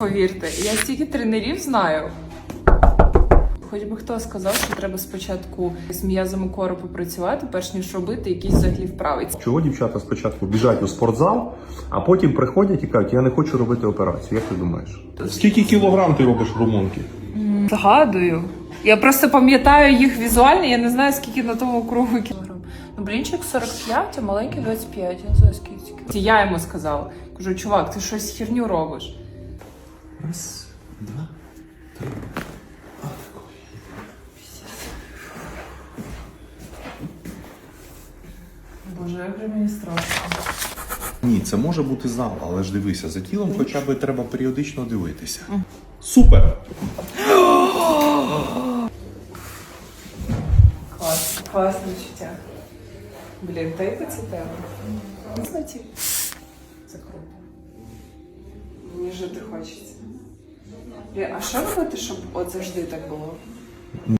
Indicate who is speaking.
Speaker 1: Повірте, я стільки тренерів знаю. Хоч би хто сказав, що треба спочатку з м'язами кору попрацювати, перш ніж робити якісь взагалі вправи.
Speaker 2: Чого дівчата спочатку біжать у спортзал, а потім приходять і кажуть, я не хочу робити операцію. Як ти думаєш?
Speaker 3: Скільки кілограм ти робиш румунки?
Speaker 1: Згадую. Я просто пам'ятаю їх візуально, я не знаю, скільки на тому кругу кілограм. Ну, блінчик 45, а маленький 25. Я не знаю, скільки. Я йому сказала. Кажу, чувак, ти щось херню робиш.
Speaker 3: Раз, два, три.
Speaker 1: Боже, як же мені страшно.
Speaker 3: Ні, це може бути зал, але ж дивися, за тілом хоча б треба періодично дивитися. Супер!
Speaker 1: Клас, класне відчуття. Блін, та яка це тема? Знаєте, це круто. Мені жити хочеться. Блін, а що робити, щоб от завжди так було?